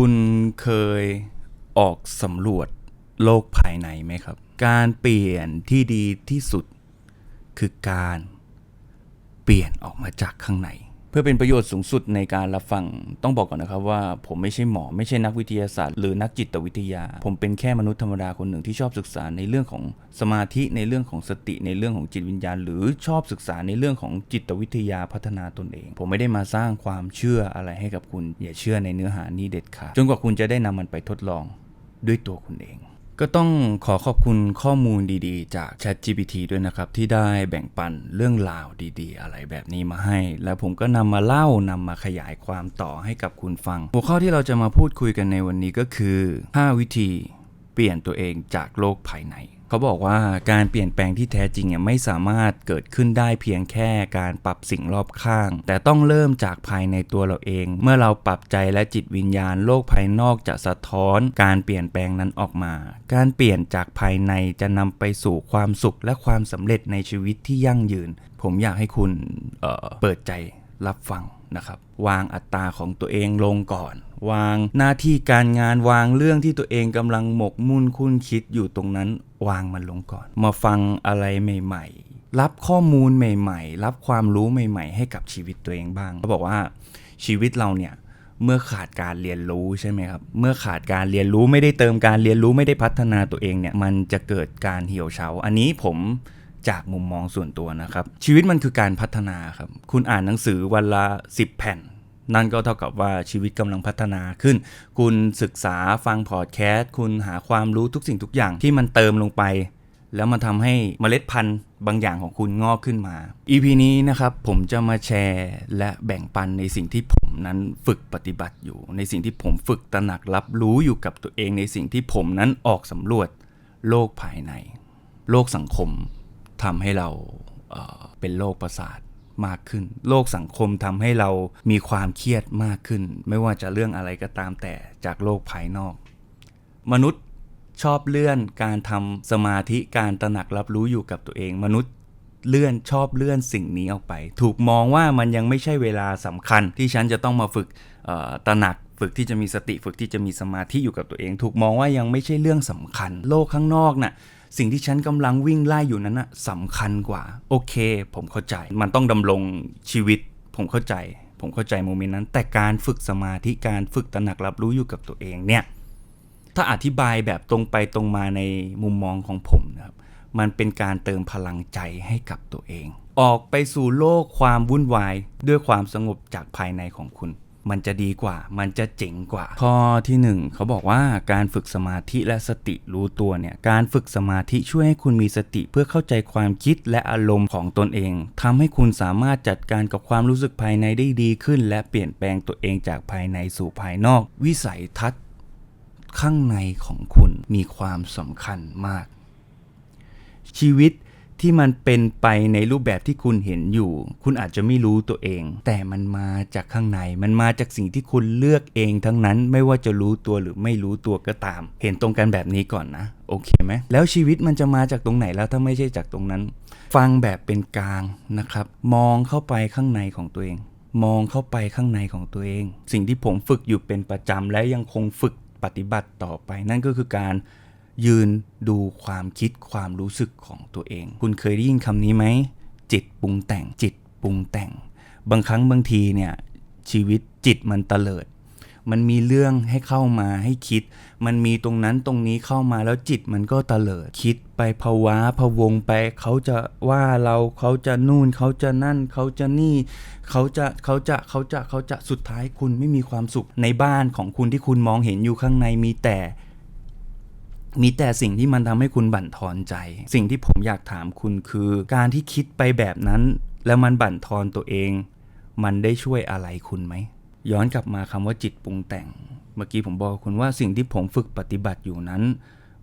คุณเคยออกสำรวจโลกภายในไหมครับ การเปลี่ยนที่ดีที่สุด คือการเปลี่ยนออกมาจากข้างใน พื่อเป็นประโยชน์สูงสุดในการรับฟัง ต้องบอกก่อนนะครับว่าผมไม่ใช่หมอไม่ใช่นักวิทยาศาสตร์ หรือนักจิตวิทยา ผมเป็นแค่มนุษย์ธรรมดาคนหนึ่งที่ชอบศึกษาในเรื่องของสมาธิในเรื่องของสติในเรื่องของจิตวิญญาณ หรือชอบศึกษาในเรื่องของจิตวิทยาพัฒนาตนเอง ผมไม่ได้มาสร้างความเชื่ออะไรให้กับคุณ อย่าเชื่อในเนื้อหานี้เด็ดขาดจนกว่าคุณจะได้นำมันไปทดลองด้วยตัวคุณเอง ก็ต้องขอขอบคุณข้อมูลดีๆ จาก ChatGPT ด้วยนะครับ ที่ได้แบ่งปันเรื่องราวดีๆ อะไรแบบนี้มาให้ แล้วผมก็นำมาเล่านำมาขยายความต่อให้กับคุณฟัง หัวข้อที่เราจะมาพูดคุยกันในวันนี้ก็คือ 5 วิธี เปลี่ยนตัวเองจากโลกภายใน เขาบอกว่าการเปลี่ยนแปลงที่แท้จริงเนี่ยไม่สามารถเกิดขึ้นได้เพียงแค่การปรับสิ่งรอบข้าง แต่ต้องเริ่มจากภายในตัวเราเอง เมื่อเราปรับใจและจิตวิญญาณโลกภายนอกจะสะท้อน การเปลี่ยนแปลงนั้นออกมา การเปลี่ยนจากภายในจะนำไปสู่ความสุขและความสำเร็จในชีวิตที่ยั่งยืน ผมอยากให้คุณเเปิดใจรับฟังนะครับ วางอัตราของตัวเองลงก่อน วางหน้าที่การงานวางเรื่องที่ตัวเองกำลังหมกมุ่นคุ้นคิดอยู่ตรงนั้น วางมันลงก่อน มาฟังอะไรใหม่ ๆ รับข้อมูลใหม่ ๆ รับความรู้ใหม่ ๆ ให้กับชีวิตตัวเองบ้างเขาบอกว่าชีวิตเราเนี่ยเมื่อขาดการเรียนรู้ใช่ไหมครับ เมื่อขาดการเรียนรู้ไม่ได้เติมการเรียนรู้ไม่ได้พัฒนาตัวเองเนี่ย มันจะเกิดการเหี่ยวเฉา อันนี้ผมจากมุมมองส่วนตัวนะครับ ชีวิตมันคือการพัฒนาครับ คุณอ่านหนังสือวันละ 10 แผ่น นั่นก็เท่ากับว่าชีวิตกำลังพัฒนาขึ้น คุณศึกษาฟังพอดแคสต์ คุณหาความรู้ทุกสิ่งทุกอย่างที่มันเติมลงไป แล้วมันทำให้เมล็ดพันธุ์บางอย่างของคุณงอกขึ้นมา EP นี้นะครับผมจะมาแชร์และแบ่งปันในสิ่งที่ผมนั้นฝึกปฏิบัติอยู่ ในสิ่งที่ผมฝึกตระหนักรับรู้อยู่กับตัวเองในสิ่งที่ผมนั้นออกสำรวจโลกภายใน โลกสังคมทำให้เราเเป็นโรคประสาท มากขึ้น โลกสังคมทำให้เรามีความเครียดมากขึ้น ไม่ว่าจะเรื่องอะไรก็ตามแต่จากโลกภายนอก มนุษย์ชอบเลื่อนการทำสมาธิการตระหนักรับรู้อยู่กับตัวเอง มนุษย์เลื่อนชอบเลื่อนสิ่งนี้ออกไป ถูกมองว่ามันยังไม่ใช่เวลาสำคัญ ที่ฉันจะต้องมาฝึกตระหนักฝึกที่จะมีสติฝึกที่จะมีสมาธิอยู่กับตัวเอง ถูกมองว่ายังไม่ใช่เรื่องสำคัญ โลกข้างนอกนะ่ะ สิ่งที่ฉันกำลังวิ่งไล่อยู่นั้นนะสำคัญกว่า โอเค ผมเข้าใจ มันต้องดำรงชีวิต ผมเข้าใจ ผมเข้าใจโมเมนต์นั้น แต่การฝึกสมาธิการฝึกตระหนักรับรู้อยู่กับตัวเองเนี่ย ถ้าอธิบายแบบตรงไปตรงมาในมุมมองของผมนะครับ มันเป็นการเติมพลังใจให้กับตัวเอง ออกไปสู่โลกความวุ่นวายด้วยความสงบจากภายในของคุณ มันจะดีกว่า มันจะเจ๋งกว่า ข้อที่ 1 เขาบอกว่าการฝึกสมาธิและสติรู้ตัวเนี่ย การฝึกสมาธิช่วยให้คุณมีสติเพื่อเข้าใจความคิดและอารมณ์ของตนเองทำให้คุณสามารถจัดการกับความรู้สึกภายในได้ดีขึ้น และเปลี่ยนแปลงตัวเองจากภายในสู่ภายนอก วิสัยทัศน์ข้างในของคุณมีความสำคัญมาก ชีวิต ที่มันเป็นไปในรูปแบบที่คุณเห็นอยู่ คุณอาจจะไม่รู้ตัวเอง แต่มันมาจากข้างใน มันมาจากสิ่งที่คุณเลือกเองทั้งนั้น ไม่ว่าจะรู้ตัวหรือไม่รู้ตัวก็ตาม เห็นตรงกันแบบนี้ก่อนนะ โอเคไหม แล้วชีวิตมันจะมาจากตรงไหนแล้วถ้าไม่ใช่จากตรงนั้น ฟังแบบเป็นกลางนะครับ มองเข้าไปข้างในของตัวเอง มองเข้าไปข้างในของตัวเอง สิ่งที่ผมฝึกอยู่เป็นประจำและยังคงฝึกปฏิบัติต่อไป นั่นก็คือการ ยืนดูความคิดความรู้สึกของตัวเอง คุณเคยได้ยินคำนี้ไหม จิตปรุงแต่ง จิตปรุงแต่ง บางครั้งบางทีเนี่ย ชีวิตจิตมันเตลิด มันมีเรื่องให้เข้ามาให้คิด มันมีตรงนั้นตรงนี้เข้ามาแล้วจิตมันก็เตลิด คิดไปภาวะพวงไป เขาจะว่าเราเขาจะนู่น เขาจะนั่น เขาจะนี่ เขาจะเขาจะเขาจะเขาจะสุดท้ายคุณไม่มีความสุขในบ้านของคุณที่คุณมองเห็นอยู่ข้างในมีแต่ มีแต่สิ่งที่มันทำให้คุณบั่นทอนใจ สิ่งที่ผมอยากถามคุณคือ การที่คิดไปแบบนั้น แล้วมันบั่นทอนตัวเอง มันได้ช่วยอะไรคุณไหม ย้อนกลับมาคำว่าจิตปรุงแต่ง เมื่อกี้ผมบอกคุณว่าสิ่งที่ผมฝึกปฏิบัติอยู่นั้น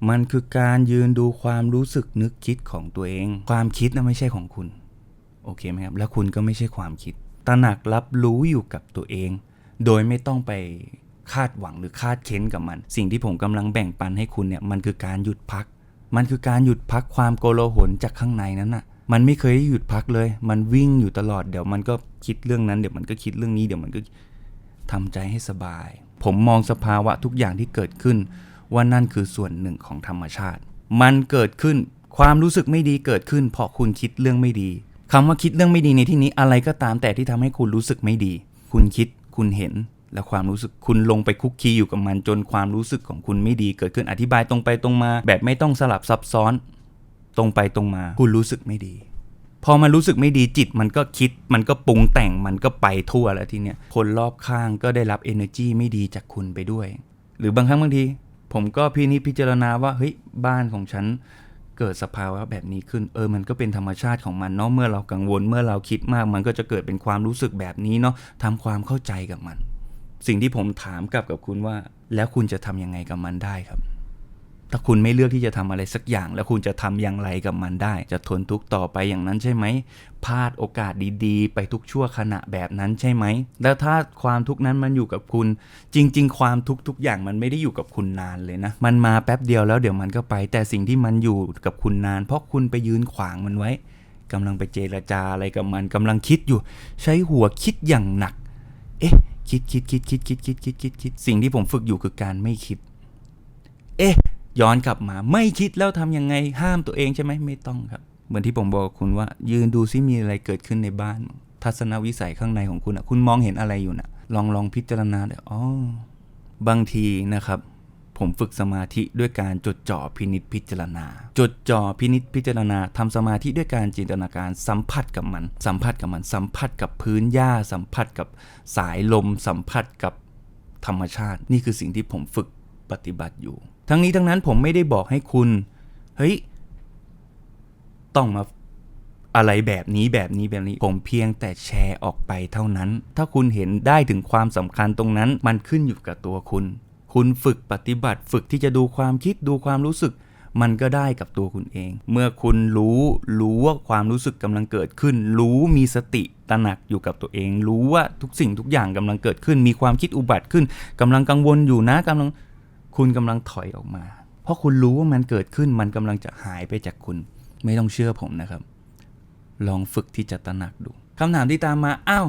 มันคือการยืนดูความรู้สึกนึกคิดของตัวเอง ความคิดนั้นไม่ใช่ของคุณ โอเคไหมครับ แล้วคุณก็ไม่ใช่ความคิด ตระหนักรับรู้อยู่กับตัวเอง โดยไม่ต้องไป คาดหวังหรือคาดเค้นกับมัน สิ่งที่ผมกำลังแบ่งปันให้คุณเนี่ยมันคือการหยุดพัก มันคือการหยุดพักความโกลาหลจากข้างในนั้นน่ะมันไม่เคยหยุดพักเลย มันวิ่งอยู่ตลอดเดี๋ยวมันก็คิดเรื่องนั้นเดี๋ยวมันก็คิดเรื่องนี้เดี๋ยวมันก็ทำใจให้สบาย ผมมองสภาวะทุกอย่างที่เกิดขึ้น ว่านั่นคือส่วนหนึ่งของธรรมชาติ มันเกิดขึ้นความรู้สึกไม่ดีเกิดขึ้น เพราะคุณคิดเรื่องไม่ดีคำว่าคิดเรื่องไม่ดีในที่นี้อะไรก็ตามแต่ที่ทำให้คุณรู้สึกไม่ดี คุณคิดคุณเห็น และความรู้สึกคุณลงไปคุกคีอยู่กับมันจนความรู้สึกของคุณไม่ดีเกิดขึ้นอธิบายตรงไปตรงมา แบบไม่ต้องสลับซับซ้อน ตรงไปตรงมา คุณรู้สึกไม่ดี พอมันรู้สึกไม่ดีจิตมันก็คิดมันก็ปรุงแต่งมันก็ไปทั่วแล้วทีเนี้ยคนรอบข้างก็ได้รับ energy ไม่ดีจากคุณไปด้วย หรือบางครั้งบางที ผมก็พินิจพิจารณาว่าเฮ้ยบ้านของฉันเกิดสภาวะแบบนี้ขึ้น เออ มันก็เป็นธรรมชาติของมันเนาะ เมื่อเรากังวล เมื่อเราคิดมาก มันก็จะเกิดเป็นความรู้สึกแบบนี้เนาะทำความเข้าใจกับมัน สิ่งที่ผมถามกลับกับคุณว่า แล้วคุณจะทำยังไงกับมันได้ครับ ถ้าคุณไม่เลือกที่จะทำอะไรสักอย่าง แล้วคุณจะทำอย่างไรกับมันได้ จะทนทุกข์ต่อไปอย่างนั้นใช่ไหมพลาดโอกาสดีๆ ไปทุกชั่วขณะแบบนั้นใช่ไหม แล้วถ้าความทุกข์นั้นมันอยู่กับคุณ จริง ๆ ความทุกข์ทุกอย่างมันไม่ได้อยู่กับคุณนานเลยนะ มันมาแป๊บเดียวแล้วเดี๋ยวมันก็ไป แต่สิ่งที่มันอยู่กับคุณนาน เพราะคุณไปยืนขวางมันไว้กำลังไปเจรจาอะไรกับมันกำลังคิดอยู่ ใช้หัวคิดอย่างหนัก เอ๊ะ คิดคิดคิดคิดคิดคิดคิดคิดคิดสิ่งที่ผมฝึกอยู่คือการไม่คิด เอ๊ะ ย้อนกลับมาไม่คิดแล้วทำยังไงห้ามตัวเองใช่ไหมไม่ต้องครับ เหมือนที่ผมบอกคุณว่า ยืนดูซิมีอะไรเกิดขึ้นในบ้าน ทัศนวิสัยข้างในของคุณอะคุณมองเห็นอะไรอยู่น่ะ ลองลองพิจารณาเดี๋ยวอ๋อบางทีนะครับ ผมฝึกสมาธิด้วยการจดจ่อพินิจพิจารณา จดจ่อพินิจพิจารณาทำสมาธิด้วยการจินตนาการสัมผัสกับมัน สัมผัสกับมัน สัมผัสกับพื้นหญ้า สัมผัสกับสายลม สัมผัสกับธรรมชาติ นี่คือสิ่งที่ผมฝึกปฏิบัติอยู่ ทั้งนี้ทั้งนั้นผมไม่ได้บอกให้คุณ เฮ้ย ต้องมาอะไรแบบนี้แบบนี้แบบนี้ผมเพียงแต่แชร์ออกไปเท่านั้น ถ้าคุณเห็นได้ถึงความสำคัญตรงนั้น มันขึ้นอยู่กับตัวคุณ คุณฝึกปฏิบัติ ฝึกที่จะดูความคิดดูความรู้สึก มันก็ได้กับตัวคุณเอง เมื่อคุณรู้รู้ว่าความรู้สึกกำลังเกิดขึ้น รู้มีสติตระหนักอยู่กับตัวเอง รู้ว่าทุกสิ่งทุกอย่างกำลังเกิดขึ้น มีความคิดอุบัติขึ้นกำลังกังวลอยู่นะกำลังคุณกำลังถอยออกมา เพราะคุณรู้ว่ามันเกิดขึ้นมันกำลังจะหายไปจากคุณ ไม่ต้องเชื่อผมนะครับ ลองฝึกที่จะตระหนักดูคำถามที่ตามมาอ้าว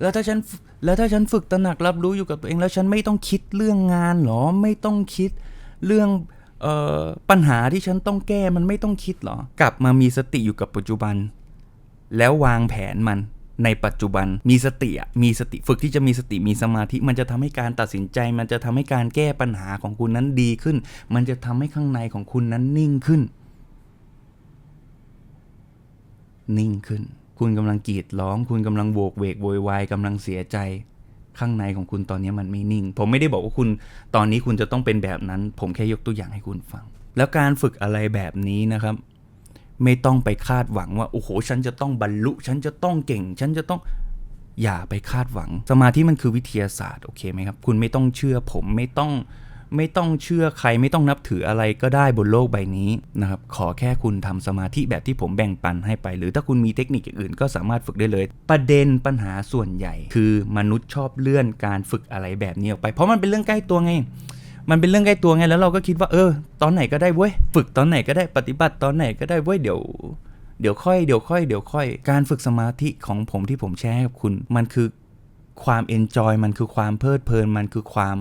แล้วถ้าฉันแล้วถ้าฉันฝึกตระหนักรับรู้อยู่กับตัวเอง แล้วฉันไม่ต้องคิดเรื่องงานหรอ ไม่ต้องคิดเรื่องออปัญหาที่ฉันต้องแก้มันไม่ต้องคิดหรอ กลับมามีสติอยู่กับปัจจุบัน แล้ววางแผนมันในปัจจุบันมีสติอะมีสติฝึกที่จะมีสติมีสมาธิ มันจะทำให้การตัดสินใจ มันจะทำให้การแก้ปัญหาของคุณนั้นดีขึ้น มันจะทำให้ข้างในของคุณนั้นนิ่งขึ้น นิ่งขึ้น คุณกำลังกรีดร้อง คุณกำลังโวกเวกโวยวายกำลังเสียใจ ข้างในของคุณตอนนี้มันไม่นิ่ง ผมไม่ได้บอกว่าคุณตอนนี้คุณจะต้องเป็นแบบนั้น ผมแค่ยกตัวอย่างให้คุณฟัง แล้วการฝึกอะไรแบบนี้นะครับ ไม่ต้องไปคาดหวังว่าโอ้โห ฉันจะต้องบรรลุ ฉันจะต้องเก่ง ฉันจะต้องอย่าไปคาดหวัง สมาธิมันคือวิทยาศาสตร์โอเคไหมครับ คุณไม่ต้องเชื่อผมไม่ต้อง ไม่ต้องเชื่อใครไม่ต้องนับถืออะไรก็ได้บนโลกใบนี้นะครับขอแค่คุณทำสมาธิแบบที่ผมแบ่งปันให้ไป หรือถ้าคุณมีเทคนิคอื่นก็สามารถฝึกได้เลย ประเด็นปัญหาส่วนใหญ่ คือมนุษย์ชอบเลื่อนการฝึกอะไรแบบนี้ออกไปเพราะมันเป็นเรื่องใกล้ตัวไงมันเป็นเรื่องใกล้ตัวไงแล้วเราก็คิดว่าเออ ตอนไหนก็ได้เว้ยฝึกตอนไหนก็ได้ปฏิบัติตอนไหนก็ได้เว้ยเดี๋ยวเดี๋ยวค่อยเดี๋ยวค่อยเดี๋ยวค่อย การฝึกสมาธิของผมที่ผมแชร์ให้กับคุณ มันคือความเอนจอยมันคือความเพลิดเพลินมันคือความ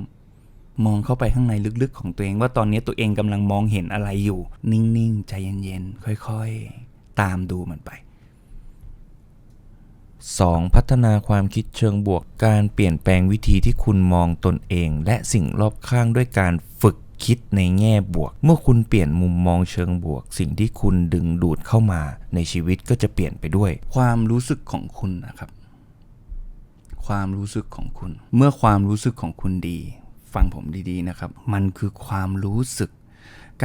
มองเข้าไปข้างในลึกๆของตัวเองว่าตอนนี้ตัวเองกำลังมองเห็นอะไรอยู่ นิ่งๆ ใจเย็นๆ ค่อยๆ ตามดูมันไป 2. พัฒนาความคิดเชิงบวกการเปลี่ยนแปลงวิธีที่คุณมองตนเอง และสิ่งรอบข้างด้วยการฝึกคิดในแง่บวก เมื่อคุณเปลี่ยนมุมมองเชิงบวก สิ่งที่คุณดึงดูดเข้ามาในชีวิตก็จะเปลี่ยนไปด้วย ความรู้สึกของคุณนะครับ ความรู้สึกของคุณ เมื่อความรู้สึกของคุณดี ฟังผมดีๆนะครับ มันคือความรู้สึก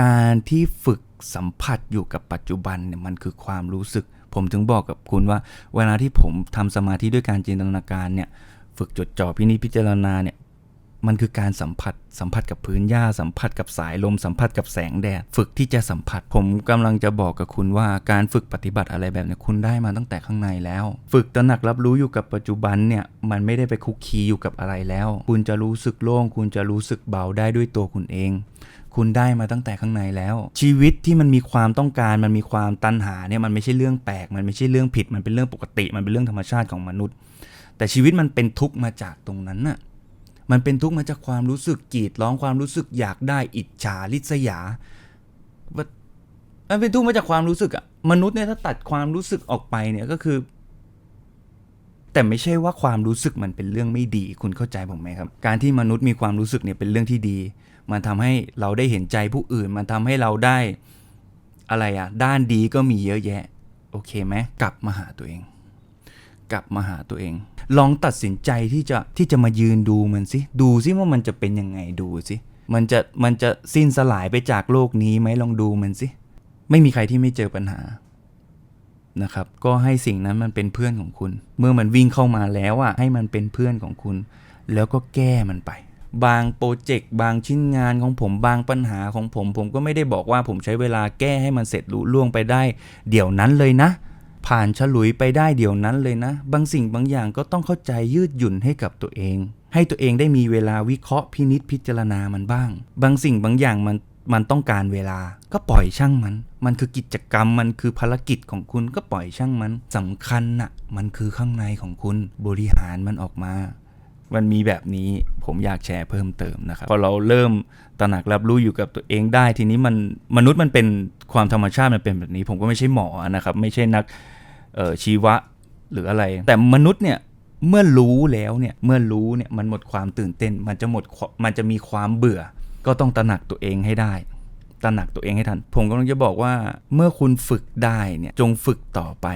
การที่ฝึกสัมผัสอยู่กับปัจจุบันเนี่ยมันคือความรู้สึก ผมถึงบอกกับคุณว่า เวลาที่ผมทำสมาธิด้วยการจินตนาการเนี่ย ฝึกจดจ่อพินิจพิจารณาเนี่ย มันคือการสัมผัส สัมผัสกับพื้นหญ้า สัมผัสกับสายลม สัมผัสกับแสงแดด ฝึกที่จะสัมผัส ผมกำลังจะบอกกับคุณว่าการฝึกปฏิบัติอะไรแบบนี้คุณได้มาตั้งแต่ข้างในแล้ว ฝึกตระหนักรับรู้อยู่กับปัจจุบันเนี่ย มันไม่ได้ไปคุกคีอยู่กับอะไรแล้ว คุณจะรู้สึกโล่ง คุณจะรู้สึกเบาได้ด้วยตัวคุณเอง คุณได้มาตั้งแต่ข้างในแล้ว ชีวิตที่มันมีความต้องการ มันมีความตันหาเนี่ยมันไม่ใช่เรื่องแปลก มันไม่ใช่เรื่องผิด มันเป็นเรื่องปกติ มันเป็นเรื่องธรรมชาติของมนุษย์ แต่ชีวิตมันเป็นทุกข์มาจากตรงนั้นน่ะ มันเป็นทุกข์มาจากความรู้สึกกรีดร้องความรู้สึกอยากได้อิจฉาริษยาว่ามันเป็นทุกข์มาจากความรู้สึกอะมนุษย์เนี่ยถ้าตัดความรู้สึกออกไปเนี่ยก็คือ แต่ไม่ใช่ว่าความรู้สึกมันเป็นเรื่องไม่ดีคุณเข้าใจผมไหมครับ การที่มนุษย์มีความรู้สึกเนี่ยเป็นเรื่องที่ดี มันทำให้เราได้เห็นใจผู้อื่น มันทำให้เราได้อะไรอะด้านดีก็มีเยอะแยะ โอเคไหมกลับมาหาตัวเอง กลับมาหาตัวเอง ลองตัดสินใจที่จะที่จะมายืนดูมันสิดูสิว่ามันจะเป็นยังไงดูสิมันจะมันจะสิ้นสลายไปจากโลกนี้ไหมลองดูมันสิไม่มีใครที่ไม่เจอปัญหานะครับ ก็ให้สิ่งนั้นมันเป็นเพื่อนของคุณ เมื่อมันวิ่งเข้ามาแล้วอะให้มันเป็นเพื่อนของคุณ แล้วก็แก้มันไป บางโปรเจกต์บางชิ้นงานของผมบางปัญหาของผม ผมก็ไม่ได้บอกว่าผมใช้เวลาแก้ให้มันเสร็จลุล่วงไปได้ เดี๋ยวนั้นเลยนะ ผ่านฉลุยไปได้เดี๋ยวนั้นเลยนะ บางสิ่งบางอย่างก็ต้องเข้าใจยืดหยุ่นให้กับตัวเอง ให้ตัวเองได้มีเวลาวิเคราะห์พินิษพิจารณามันบ้าง บางสิ่งบางอย่างมันมันต้องการเวลา ก็ปล่อยช่างมัน มันคือกิจกรรม มันคือภารกิจของคุณก็ปล่อยช่างมันสำคัญน่ะ มันคือข้างในของคุณ บริหารมันออกมา มันมีแบบนี้ผมอยากแชร์เพิ่มเติมนะครับพอเราเริ่มตระหนักรับรู้อยู่กับตัวเองได้ ทีนี้มันมนุษย์มันเป็นความธรรมชาติมันเป็นแบบนี้ ผมก็ไม่ใช่หมอนะครับ ไม่ใช่นักชีวะหรืออะไร แต่มนุษย์เนี่ยเมื่อรู้แล้วเนี่ยเมื่อรู้เนี่ยมันหมดความตื่นเต้น มันจะหมดมันจะมีความเบื่อ ก็ต้องตระหนักตัวเองให้ได้ ตระหนักตัวเองให้ทัน ผมกำลังจะบอกว่าเมื่อคุณฝึกได้เนี่ยจงฝึกต่อไป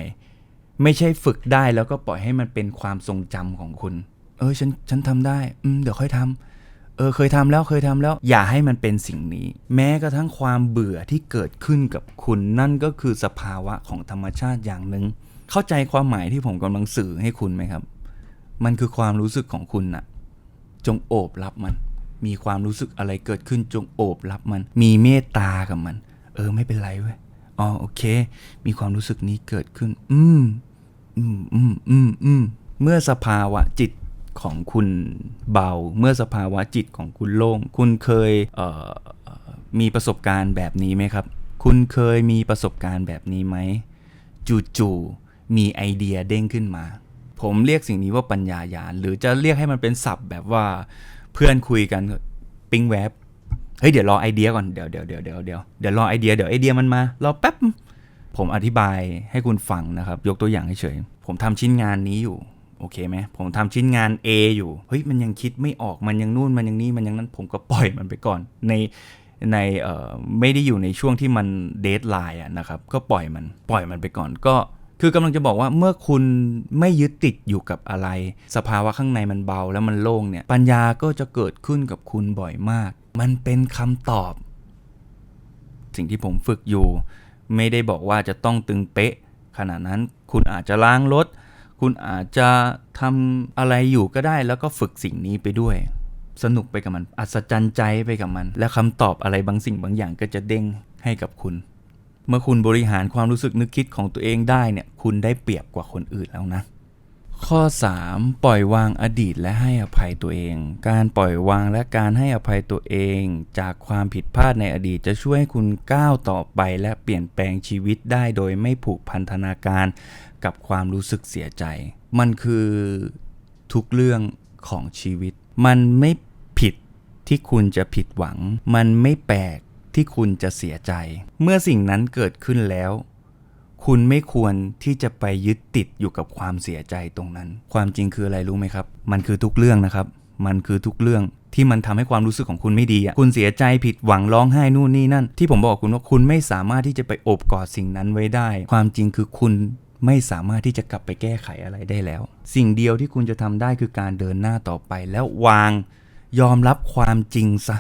ไม่ใช่ฝึกได้แล้วก็ปล่อยให้มันเป็นความทรงจำของคุณ เออฉันฉันทำได้ อืมเดี๋ยวค่อยทำเออเคยทำแล้วเคยทำแล้ว อย่าให้มันเป็นสิ่งนี้ แม้กระทั่งความเบื่อที่เกิดขึ้นกับคุณนั่นก็คือสภาวะของธรรมชาติอย่างหนึ่งเข้าใจความหมายที่ผมกำลังสื่อให้คุณไหมครับ มันคือความรู้สึกของคุณน่ะ จงโอบรับมัน มีความรู้สึกอะไรเกิดขึ้นจงโอบรับมัน มีเมตตากับมัน เออไม่เป็นไรเว้ยอ๋อโอเค มีความรู้สึกนี้เกิดขึ้น อืม อืมอืมอืมอืมเมื่อสภาวะจิต ของคุณเบา เมื่อสภาวะจิตของคุณโล่ง คุณเคยเมีประสบการณ์แบบนี้ไหมครับ คุณเคยมีประสบการณ์แบบนี้ไหมจู่ๆมีไอเดียเด้งขึ้นมา ผมเรียกสิ่งนี้ว่าปัญญายาหรือจะเรียกให้มันเป็นศัพท์แบบว่าเพื่อนคุยกันปิ้งแวบเฮ้ยเดี๋ยวรอไอเดียก่อนเดี๋ยวเดี๋ยวเดี๋ยวเดี๋ยวเดี๋ยวเดี๋ยวรอไอเดียเดี๋ยวไอเดียมันมารอแป๊บผมอธิบายให้คุณฟังนะครับ ยกตัวอย่างเฉยผมทำชิ้นงานนี้อยู่ อเคไหมผมทำชิ้นงาน A อยู่เฮ้ยมันยังคิดไม่ออกมันยังนู่นมันยังนี่มันยังนั้นผมก็ปล่อยมันไปก่อน ในในเอ่อไม่ได้อยู่ในช่วงที่มันเดทไลน์อะนะครับก็ปล่อยมันปล่อยมันไปก่อนก็คือกำลังจะบอกว่าเมื่อคุณไม่ยึดติดอยู่กับอะไร สภาวะข้างในมันเบาแล้วมันโล่งเนี่ย ปัญญาก็จะเกิดขึ้นกับคุณบ่อยมาก มันเป็นคำตอบ สิ่งที่ผมฝึกอยู่ ไม่ได้บอกว่าจะต้องตึงเป๊ะ ขณะนั้นคุณอาจจะล้างรถ คุณอาจจะทำอะไรอยู่ก็ได้แล้วก็ฝึกสิ่งนี้ไปด้วย สนุกไปกับมัน อัศจรรย์ใจไปกับมัน และคำตอบอะไรบางสิ่งบางอย่างก็จะเด้งให้กับคุณ เมื่อคุณบริหารความรู้สึกนึกคิดของตัวเองได้เนี่ยคุณได้เปรียบกว่าคนอื่นแล้วนะข้อ 3 ปล่อยวางอดีตและให้อภัยตัวเอง การปล่อยวางและการให้อภัยตัวเอง จากความผิดพลาดในอดีตจะช่วยให้คุณก้าวต่อไปและเปลี่ยนแปลงชีวิตได้โดยไม่ผูกพันธนาการ กับความรู้สึกเสียใจ มันคือทุกเรื่องของชีวิต มันไม่ผิดที่คุณจะผิดหวัง มันไม่แปลกที่คุณจะเสียใจ เมื่อสิ่งนั้นเกิดขึ้นแล้ว คุณไม่ควรที่จะไปยึดติดอยู่กับความเสียใจตรงนั้น ความจริงคืออะไรรู้ไหมครับ มันคือทุกเรื่องนะครับ มันคือทุกเรื่องที่มันทำให้ความรู้สึกของคุณไม่ดีอะ คุณเสียใจผิดหวังร้องไห้นู่นนี่นั่น ที่ผมบอกคุณว่าคุณไม่สามารถที่จะไปโอบกอดสิ่งนั้นไว้ได้ ความจริงคือคุณ ไม่สามารถที่จะกลับไปแก้ไขอะไรได้แล้ว สิ่งเดียวที่คุณจะทำได้คือการเดินหน้าต่อไปแล้ววาง ยอมรับความจริงซะ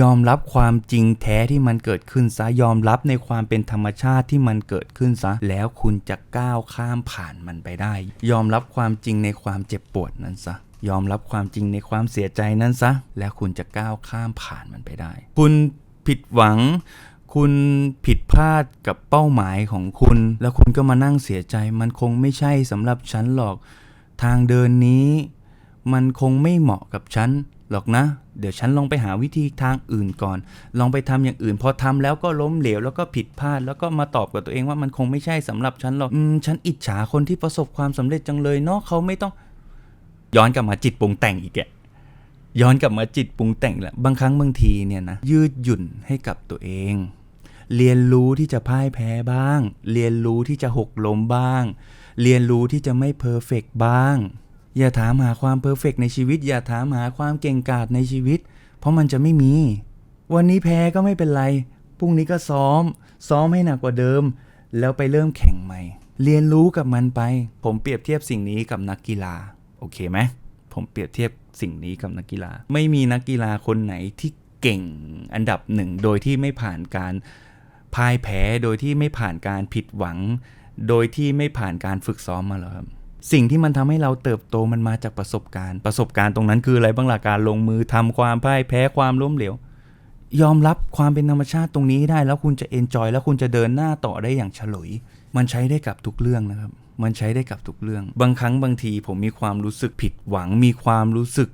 ยอมรับความจริงแท้ที่มันเกิดขึ้นซะยอมรับในความเป็นธรรมชาติที่มันเกิดขึ้นซะแล้วคุณจะก้าวข้ามผ่านมันไปได้ ยอมรับความจริงในความเจ็บปวดนั้นซะยอมรับความจริงในความเสียใจนั้นซะแล้วคุณจะก้าวข้ามผ่านมันไปได้ คุณผิดหวัง คุณผิดพลาดกับเป้าหมายของคุณ แล้วคุณก็มานั่งเสียใจ มันคงไม่ใช่สำหรับฉันหรอก ทางเดินนี้ มันคงไม่เหมาะกับฉันหรอกนะ เดี๋ยวฉันลองไปหาวิธีทางอื่นก่อน ลองไปทำอย่างอื่น พอทำแล้วก็ล้มเหลวแล้วก็ผิดพลาด แล้วก็มาตอบกับตัวเองว่ามันคงไม่ใช่สำหรับฉันหรอก อืม ฉันอิจฉาคนที่ประสบความสำเร็จจังเลยเนาะเขาไม่ต้อง ย้อนกลับมาจิตปรุงแต่งอีกแกย้อนกลับมาจิตปรุงแต่งแหละ บางครั้งบางทีเนี่ยนะยืดหยุ่นให้กับตัวเอง เรียนรู้ที่จะพ่ายแพ้บ้าง เรียนรู้ที่จะหกล้มบ้าง เรียนรู้ที่จะไม่เพอร์เฟกบ้าง อย่าถามหาความเพอร์เฟกในชีวิต อย่าถามหาความเก่งกาจในชีวิต เพราะมันจะไม่มี วันนี้แพ้ก็ไม่เป็นไร พรุ่งนี้ก็ซ้อม ซ้อมให้หนักกว่าเดิม แล้วไปเริ่มแข่งใหม่ เรียนรู้กับมันไป ผมเปรียบเทียบสิ่งนี้กับนักกีฬา โอเคไหมผมเปรียบเทียบสิ่งนี้กับนักกีฬา ไม่มีนักกีฬาคนไหนที่เก่งอันดับหนึ่งโดยที่ไม่ผ่านการ พ่ายแพ้โดยที่ไม่ผ่านการผิดหวัง โดยที่ไม่ผ่านการฝึกซ้อมมาหรอครับสิ่งที่มันทำให้เราเติบโตมันมาจากประสบการณ์ ประสบการณ์ตรงนั้นคืออะไรบ้างล่ะการลงมือทำความพ่ายแพ้ความล้มเหลว ยอมรับความเป็นธรรมชาติตรงนี้ได้แล้วคุณจะเอนจอยแล้วคุณจะเดินหน้าต่อได้อย่างฉลุย มันใช้ได้กับทุกเรื่องนะครับ มันใช้ได้กับทุกเรื่อง บางครั้งบางทีผมมีความรู้สึกผิดหวัง มีความรู้สึก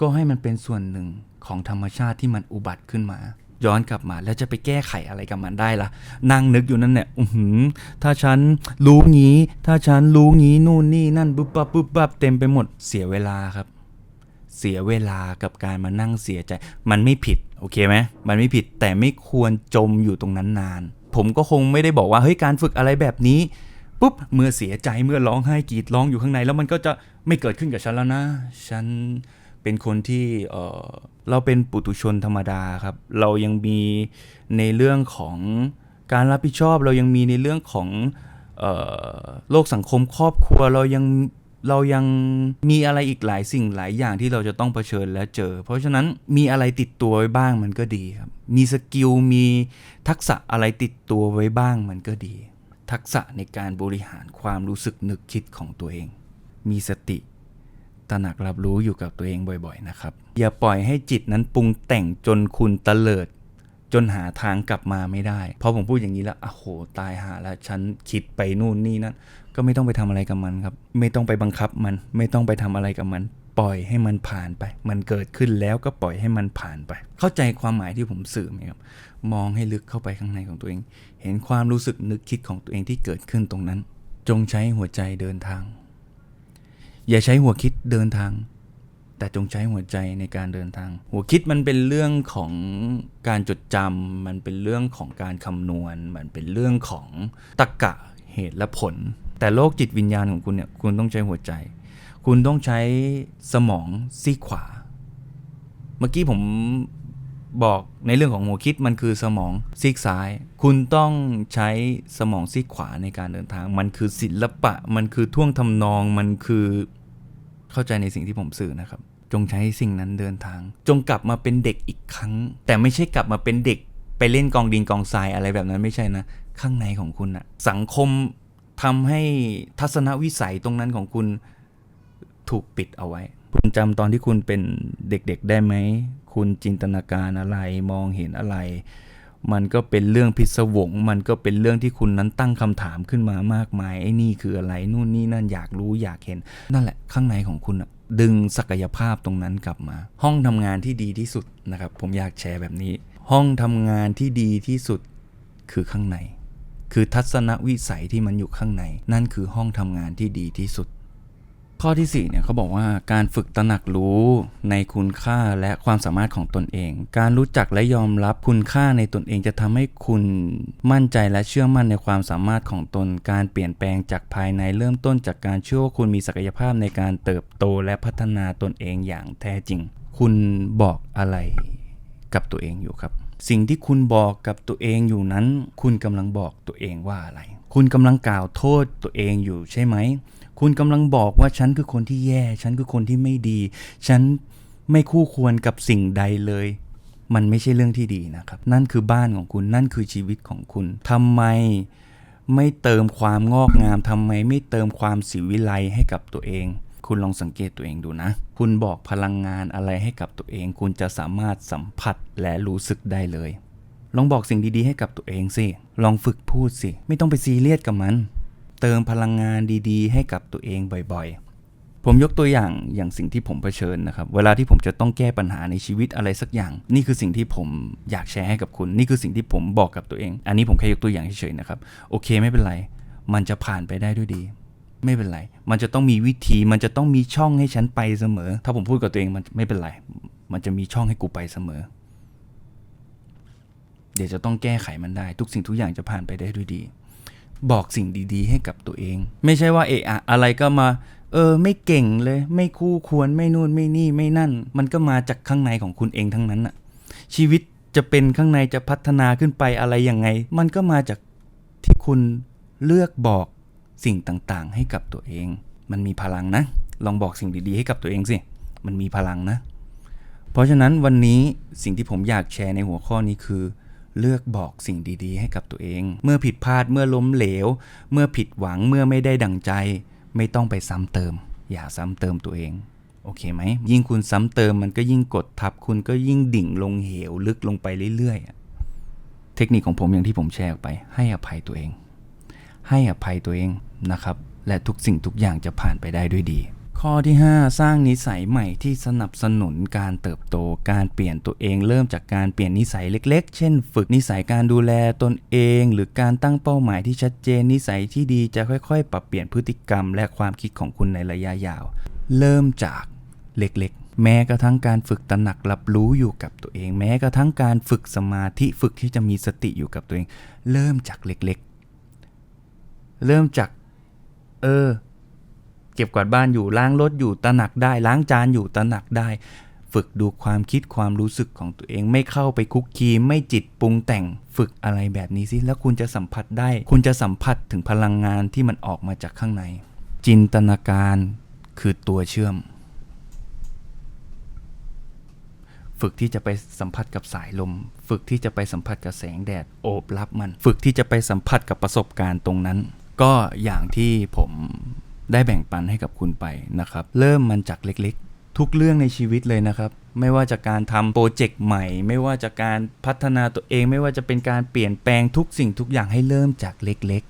ก็ให้มันเป็นส่วนหนึ่งของธรรมชาติที่มันอุบัติขึ้นมา ย้อนกลับมา แล้วจะไปแก้ไขอะไรกับมันได้ละ่ะนั่งนึกอยู่นั่นเนี่ยอือหือ ถ้าฉันรู้งี้ ถ้าฉันรู้งี้นู่นนี่นั่นปุ๊บปั๊บปุ๊บปั๊บเต็มไปหมดเสียเวลาครับ เสียเวลากับการมานั่งเสียใจ มันไม่ผิดโอเคไหมมันไม่ผิดแต่ไม่ควรจมอยู่ตรงนั้นนาน ผมก็คงไม่ได้บอกว่าเฮ้ยการฝึกอะไรแบบนี้ปุ๊บเมื่อเสียใจเมื่อร้องไห้กรีดร้องอยู่ข้างใน แล้วมันก็จะไม่เกิดขึ้นกับฉันแล้วนะ ฉัน เป็นคนที่เออเราเป็นปุถุชนธรรมดาครับ เรายังมีในเรื่องของการรับผิดชอบ เรายังมีในเรื่องของเออโลกสังคมครอบครัวเรายังเรายังมีอะไรอีกหลายสิ่งหลายอย่างที่เราจะต้องเผชิญและเจอ เพราะฉะนั้นมีอะไรติดตัวไว้บ้างมันก็ดีครับ มีสกิลมีทักษะอะไรติดตัวไว้บ้างมันก็ดี ทักษะในการบริหารความรู้สึกนึกคิดของตัวเอง มีสติ ตระหนักรับรู้อยู่กับตัวเองบ่อย ๆ นะครับ อย่าปล่อยให้จิตนั้นปรุงแต่งจนคุณตะเลิด จนหาทางกลับมาไม่ได้พอผมพูดอย่างนี้แล้วอะโหตายหาแล้วฉันคิดไปนู่นนี่นั่นก็ไม่ต้องไปทำอะไรกับมันครับ ไม่ต้องไปบังคับมัน ไม่ต้องไปทำอะไรกับมัน ปล่อยให้มันผ่านไป มันเกิดขึ้นแล้วก็ปล่อยให้มันผ่านไป เข้าใจความหมายที่ผมสื่อไหมครับ มองให้ลึกเข้าไปข้างในของตัวเอง เห็นความรู้สึกนึกคิดของตัวเองที่เกิดขึ้นตรงนั้น จงใช้หัวใจเดินทาง อย่าใช้หัวคิดเดินทาง แต่จงใช้หัวใจในการเดินทาง หัวคิดมันเป็นเรื่องของการจดจำมันเป็นเรื่องของการคำนวณ มันเป็นเรื่องของตรรกะเหตุและผล แต่โลกจิตวิญญาณของคุณเนี่ยคุณต้องใช้หัวใจ คุณต้องใช้สมองซีขวา เมื่อกี้ผม บอกในเรื่องของหัวคิดมันคือสมองซีกซ้าย คุณต้องใช้สมองซีกขวาในการเดินทาง มันคือศิลปะ มันคือท่วงทำนอง มันคือเข้าใจในสิ่งที่ผมสื่อนะครับ จงใช้สิ่งนั้นเดินทาง จงกลับมาเป็นเด็กอีกครั้ง แต่ไม่ใช่กลับมาเป็นเด็ก ไปเล่นกองดินกองทรายอะไรแบบนั้นไม่ใช่นะ ข้างในของคุณอะสังคมทำให้ทัศนวิสัยตรงนั้นของคุณถูกปิดเอาไว้ คุณจำตอนที่คุณเป็นเด็กๆได้ไหม คุณจินตนาการอะไรมองเห็นอะไร มันก็เป็นเรื่องพิศวง มันก็เป็นเรื่องที่คุณนั้นตั้งคำถามขึ้นมามากมาย ไอ้นี่คืออะไร นู่นนี่นั่นอยากรู้อยากเห็น นั่นแหละข้างในของคุณดึงศักยภาพตรงนั้นกลับมา ห้องทำงานที่ดีที่สุดนะครับ ผมอยากแชร์แบบนี้ ห้องทำงานที่ดีที่สุดคือข้างใน คือทัศนวิสัยที่มันอยู่ข้างใน นั่นคือห้องทำงานที่ดีที่สุด ข้อที่4เนี่ยเขาบอกว่าการฝึกตระหนักรู้ในคุณค่าและความสามารถของตนเอง การรู้จักและยอมรับคุณค่าในตนเองจะทำให้คุณมั่นใจและเชื่อมั่นในความสามารถของตน การเปลี่ยนแปลงจากภายในเริ่มต้นจากการเชื่อว่าคุณมีศักยภาพในการเติบโตและพัฒนาตนเองอย่างแท้จริง คุณบอกอะไรกับตัวเองอยู่ครับสิ่งที่คุณบอกกับตัวเองอยู่นั้น คุณกำลังบอกตัวเองว่าอะไร คุณกำลังกล่าวโทษตัวเองอยู่ใช่ไหม คุณกำลังบอกว่าฉันคือคนที่แย่ ฉันคือคนที่ไม่ดี ฉันไม่คู่ควรกับสิ่งใดเลย มันไม่ใช่เรื่องที่ดีนะครับ นั่นคือบ้านของคุณ นั่นคือชีวิตของคุณทำไมไม่เติมความงอกงามทำไมไม่เติมความสิวิไลให้กับตัวเอง คุณลองสังเกตตัวเองดูนะ คุณบอกพลังงานอะไรให้กับตัวเอง คุณจะสามารถสัมผัสและรู้สึกได้เลย ลองบอกสิ่งดีๆให้กับตัวเองสิ ลองฝึกพูดสิ ไม่ต้องไปซีเรียสกับมัน เติมพลังงานดีๆ ให้กับตัวเองบ่อยๆ ผมยกตัวอย่างอย่างสิ่งที่ผมเผชิญนะครับ เวลาที่ผมจะต้องแก้ปัญหาในชีวิตอะไรสักอย่าง นี่คือสิ่งที่ผมอยากแชร์ให้กับคุณ นี่คือสิ่งที่ผมบอกกับตัวเอง อันนี้ผมแค่ยกตัวอย่างเฉยๆนะครับ โอเคไม่เป็นไร มันจะผ่านไปได้ด้วยดี ไม่เป็นไร มันจะต้องมีวิธี มันจะต้องมีช่องให้ฉันไปเสมอ ถ้าผมพูดกับตัวเองมันไม่เป็นไร มันจะมีช่องให้กูไปเสมอ เดี๋ยวจะต้องแก้ไขมันได้ ทุกสิ่งทุกอย่างจะผ่านไปได้ด้วยดี บอกสิ่งดีๆ ให้กับตัวเอง ไม่ใช่ว่าเอะอะอะไรก็มา เออ ไม่เก่งเลย ไม่คู่ควรไม่นู่นไม่นี่ไม่นั่น มันก็มาจากข้างในของคุณเองทั้งนั้นอะชีวิตจะเป็นข้างในจะพัฒนาขึ้นไปอะไรยังไง มันก็มาจากที่คุณเลือกบอกสิ่งต่างๆ ให้กับตัวเอง มันมีพลังนะ ลองบอกสิ่งดีๆ ให้กับตัวเองสิ มันมีพลังนะ เพราะฉะนั้นวันนี้สิ่งที่ผมอยากแชร์ในหัวข้อนี้คือ เลือกบอกสิ่งดีๆ ให้กับตัวเอง เมื่อผิดพลาดเมื่อล้มเหลว เมื่อผิดหวังเมื่อไม่ได้ดังใจ ไม่ต้องไปซ้ำเติม อย่าซ้ำเติมตัวเองโอเคไหม ยิ่งคุณซ้ำเติมมันก็ยิ่งกดทับคุณก็ยิ่งดิ่งลงเหวลึกลงไปเรื่อยๆ เทคนิคของผมอย่างที่ผมแชร์ออกไป ให้อภัยตัวเอง ให้อภัยตัวเองนะครับ และทุกสิ่งทุกอย่างจะผ่านไปได้ด้วยดี ข้อที่ 5 สร้างนิสัยใหม่ที่สนับสนุนการเติบโตการเปลี่ยนตัวเองเริ่มจากการเปลี่ยนนิสัยเล็ก ๆ เช่น ฝึกนิสัยการดูแลตนเอง หรือการตั้งเป้าหมายที่ชัดเจนนิสัยที่ดีจะค่อย ๆ ปรับเปลี่ยนพฤติกรรม และความคิดของคุณในระยะยาว เริ่มจากเล็กๆ แม้กระทั่งการฝึกตระหนักรับรู้อยู่กับตัวเอง แม้กระทั่งการฝึกสมาธิฝึกที่จะมีสติอยู่กับตัวเอง เริ่มจากเล็กๆ เริ่มจาก เออ เก็บกวาดบ้านอยู่ล้างรถอยู่ตระหนักได้ ล้างจานอยู่ตระหนักได้ ฝึกดูความคิดความรู้สึกของตัวเองไม่เข้าไปคุกคีไม่จิตปรุงแต่งฝึกอะไรแบบนี้สิแล้วคุณจะสัมผัสได้ คุณจะสัมผัสถึงพลังงานที่มันออกมาจากข้างใน จินตนาการคือตัวเชื่อม ฝึกที่จะไปสัมผัสกับสายลม ฝึกที่จะไปสัมผัสกับแสงแดดโอบรับมัน ฝึกที่จะไปสัมผัสกับประสบการณ์ตรงนั้น ก็อย่างที่ผม ได้แบ่งปันให้กับคุณไปนะครับ เริ่มมันจากเล็กๆ ทุกเรื่องในชีวิตเลยนะครับ ไม่ว่าจะการทำโปรเจกต์ใหม่ ไม่ว่าจะการพัฒนาตัวเอง ไม่ว่าจะเป็นการเปลี่ยนแปลงทุกสิ่งทุกอย่างให้เริ่มจากเล็ก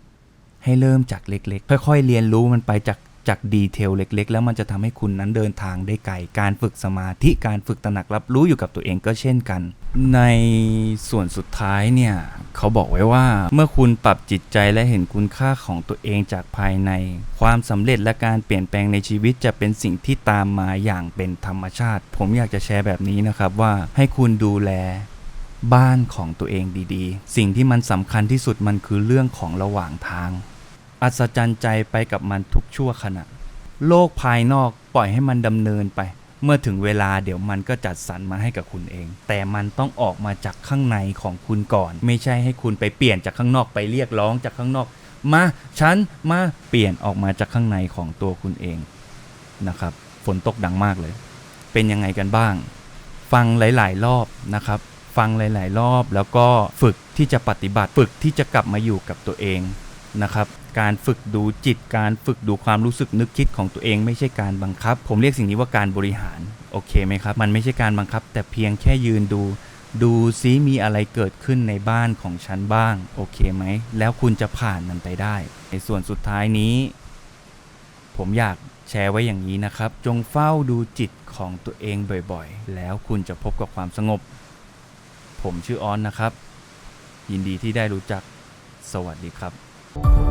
ๆ ให้เริ่มจากเล็กๆ ค่อยๆ เรียนรู้มันไปจาก จากดีเทลเล็ก ๆ แล้วมันจะทำให้คุณนั้นเดินทางได้ไกล การฝึกสมาธิ การฝึกตระหนักรับรู้อยู่กับตัวเองก็เช่นกัน ในส่วนสุดท้ายเนี่ย เขาบอกไว้ว่า เมื่อคุณปรับจิตใจและเห็นคุณค่าของตัวเองจากภายใน ความสำเร็จและการเปลี่ยนแปลงในชีวิตจะเป็นสิ่งที่ตามมาอย่างเป็นธรรมชาติ ผมอยากจะแชร์แบบนี้นะครับว่าให้คุณดูแลบ้านของตัวเองดีๆ สิ่งที่มันสำคัญที่สุดมันคือเรื่องของระหว่างทาง อัศจรรย์ใจไปกับมันทุกชั่วขณะ โลกภายนอกปล่อยให้มันดำเนินไป เมื่อถึงเวลาเดี๋ยวมันก็จัดสรรมาให้กับคุณเอง แต่มันต้องออกมาจากข้างในของคุณก่อน ไม่ใช่ให้คุณไปเปลี่ยนจากข้างนอกไปเรียกร้องจากข้างนอก มาฉันมาเปลี่ยนออกมาจากข้างในของตัวคุณเองนะครับ ฝนตกดังมากเลย เป็นยังไงกันบ้าง ฟังหลาย ๆ รอบนะครับฟังหลาย ๆ รอบแล้วก็ฝึกที่จะปฏิบัติ ฝึกที่จะกลับมาอยู่กับตัวเองนะครับ การฝึกดูจิต การฝึกดูความรู้สึกนึกคิดของตัวเอง ไม่ใช่การบังคับ ผมเรียกสิ่งนี้ว่าการบริหารโอเคไหมครับ มันไม่ใช่การบังคับ แต่เพียงแค่ยืนดู ดูซิมีอะไรเกิดขึ้นในบ้านของฉันบ้าง โอเคไหม แล้วคุณจะผ่านมันไปได้ ในส่วนสุดท้ายนี้ ผมอยากแชร์ไว้อย่างนี้นะครับ จงเฝ้าดูจิตของตัวเองบ่อยๆ แล้วคุณจะพบกับความสงบ ผมชื่อออนนะครับ ยินดีที่ได้รู้จัก สวัสดีครับ